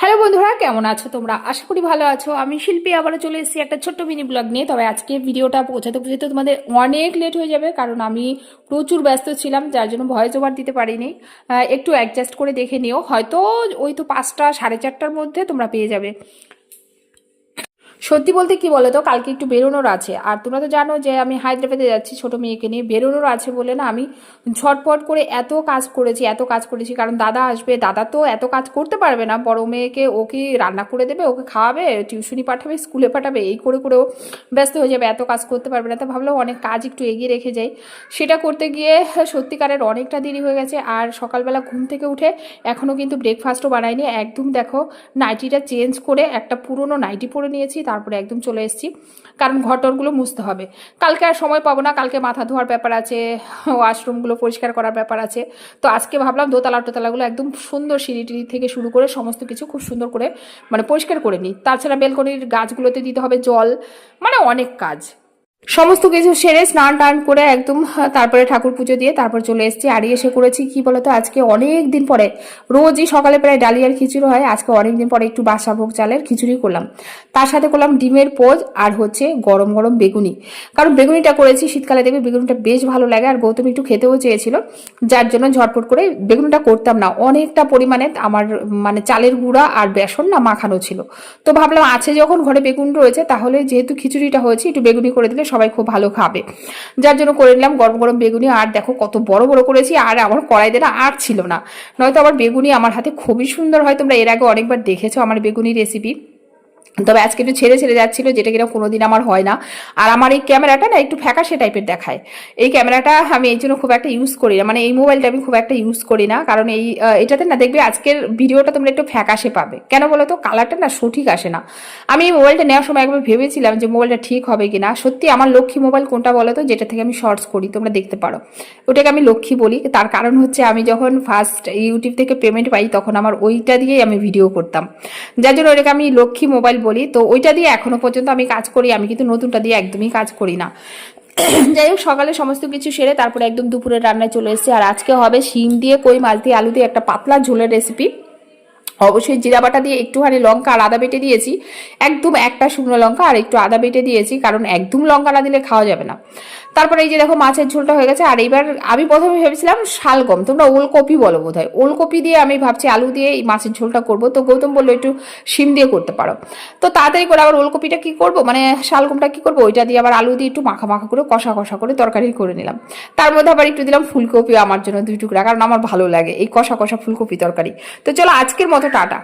Hello বন্ধুরা, কেমন আছো তোমরা? আশা করি ভালো আছো। আমি শিল্পী, আবারও চলে এসেছি একটা ছোট্ট মিনি ব্লগ নিয়ে। তবে আজকে ভিডিওটা পৌঁছাতে পৌঁছাতে তোমাদের অনেক লেট হয়ে যাবে, কারণ আমি প্রচুর ব্যস্ত ছিলাম, যার জন্য ভয়েস ওভার দিতে পারিনি। একটু অ্যাডজাস্ট করে দেখে নিও। হয়তো ওই তো পাঁচটা, সাড়ে চারটার মধ্যে তোমরা পেয়ে যাবে। সত্যি বলতে কি বলো তো কালকে একটু বেরোনোর আছে। আর তোমরা তো জানো যে আমি হায়দ্রাবাদে যাচ্ছি ছোট মেয়েকে নিয়ে। বেরোনোর আছে বলে না, আমি ঝটপট করে এত কাজ করেছি, এত কাজ করেছি। কারণ দাদা আসবে, দাদা তো এত কাজ করতে পারবে না। বড় মেয়েকে ওকে রান্না করে দেবে, ওকে খাওয়াবে, টিউশনি পাঠাবে, স্কুলে পাঠাবে, এই করে করেও ব্যস্ত হয়ে যাবে, এত কাজ করতে পারবে না। তো ভাবলাম অনেক কাজ একটু এগিয়ে রেখে যাই। সেটা করতে গিয়ে সত্যিকারের অনেকটা দেরি হয়ে গেছে। আর সকালবেলা ঘুম থেকে উঠে এখনও কিন্তু ব্রেকফাস্টও বানাইনি। একদম দেখো নাইটিটা চেঞ্জ করে একটা পুরনো নাইটি পরে নিয়েছি। তারপরে একদম চলে এসেছি। কারণ ঘটরগুলো মুছতে হবে। কালকে আর সময় পাবো না। কালকে মাথা ধোয়ার ব্যাপার আছে, ওয়াশরুমগুলো পরিষ্কার করার ব্যাপার আছে। তো আজকে ভাবলাম দোতলা টোতলাগুলো একদম সুন্দর সিঁড়ি থেকে শুরু করে সমস্ত কিছু খুব সুন্দর করে মানে পরিষ্কার করে নিই। তাছাড়া বেলকনির গাছগুলোতে দিতে হবে জল মানে অনেক কাজ। সমস্ত কিছু সেরে স্নান টান করে একদম তারপরে ঠাকুর পুজো দিয়ে তারপর চলে এসেছি। আর এসে করেছি কি বলতো, আজকে অনেক দিন পরে, রোজই সকালে প্রায় ডালিয়ার খিচুড়ি হয়, আজকে অনেক দিন পরে একটু বাসাভোগ চালের খিচুড়ি করলাম। তার সাথে করলাম ডিমের পোজ আর হচ্ছে গরম গরম বেগুনি। কারণ বেগুনিটা করেছি, শীতকালে দেখবে বেগুনিটা বেশ ভালো লাগে আর গৌতম একটু খেতেও চেয়েছিল, যার জন্য ঝটপট করে বেগুনিটা করতাম না। অনেকটা পরিমাণে আমার মানে চালের গুঁড়া আর বেসন না মাখানো ছিল। তো ভাবলাম আছে যখন ঘরে বেগুন রয়েছে, তাহলে যেহেতু খিচুড়িটা হয়েছে, একটু বেগুনি করে দিলে সবাই খুব ভালো খাবে। যার জন্য করে নিলাম গরম গরম বেগুনি। আর দেখো কত বড় বড় করেছি, আর আমার কড়াইতে না আর ছিল না। নয়তো আবার বেগুনি আমার হাতে খুবই সুন্দর হয়, তোমরা এর আগে অনেকবার দেখেছ আমার বেগুনি রেসিপি তবে আজকে একটু ছেড়ে ছেড়ে যাচ্ছিল, যেটা কিনা কোনোদিন আমার হয় না। আর আমার এই ক্যামেরাটা না একটু ফ্যাকাশে টাইপের দেখায়। এই ক্যামেরাটা আমি এই জন্য খুব একটা ইউজ করি না। মানে এই মোবাইলটা আমি খুব একটা ইউজ করি না। কারণ এই এটাতে না দেখবে আজকের ভিডিওটা তোমরা একটু ফ্যাকাশে পাবে। কেন বলো তো কালারটা না সঠিক আসে না। আমি এই মোবাইলটা নেওয়ার সময় একবার ভেবেছিলাম যে মোবাইলটা ঠিক হবে কি না সত্যি আমার লক্ষ্মী মোবাইল কোনটা বলো তো? যেটা থেকে আমি শর্টস করি, তোমরা দেখতে পারো। ওটাকে আমি লক্ষ্মী বলি। তার কারণ হচ্ছে আমি যখন ফার্স্ট ইউটিউব থেকে পেমেন্ট পাই, তখন আমার ওইটা দিয়েই আমি ভিডিও করতাম। যার জন্য ওটাকে আমি লক্ষ্মী মোবাইল বলি। তো ওইটা দিয়ে এখনও পর্যন্ত আমি কাজ করি, আমি কিন্তু নতুনটা দিয়ে একদমই কাজ করি না। যাই হোক, সকালে সমস্ত কিছু সেরে তারপরে একদম দুপুরের রান্নায় চলে এসেছে। আর আজকে হবে শিম দিয়ে, কই মাছ দিয়ে, আলু দিয়ে একটা পাতলা ঝোলের রেসিপি অবশ্যই জিরা বাটা দিয়ে একটুখানি লঙ্কা আর আদা বেটে দিয়েছি। একদম একটা শুকনো লঙ্কা আর একটু আদা বেটে দিয়েছি, কারণ একদম লঙ্কা না দিলে খাওয়া যাবে না। তারপরে এই যে দেখো মাছের ঝোলটা হয়ে গেছে, আর এইবার আমি প্রথমে ভেবেছিলাম শালগম, তোমরা ওলকপি বলো বোধ হয় ওলকপি দিয়ে আমি ভাবছি আলু দিয়ে এই মাছের ঝোলটা করব। তো গৌতম বলল একটু শিম দিয়ে করতে পারো। তো তাড়াতাড়ি করে আবার ওলকপিটা কি করব? মানে শালগমটা কি করব? ওইটা দিয়ে আবার আলু দিয়ে একটু মাখা মাখা করে কষা কষা করে তরকারি করে নিলাম। তার মধ্যে আবার একটু দিলাম ফুলকপি আমার জন্য দুই টুকরা, কারণ আমার ভালো লাগে এই কষা কষা ফুলকপি তরকারি। তো চলো আজকের মতো টাটা।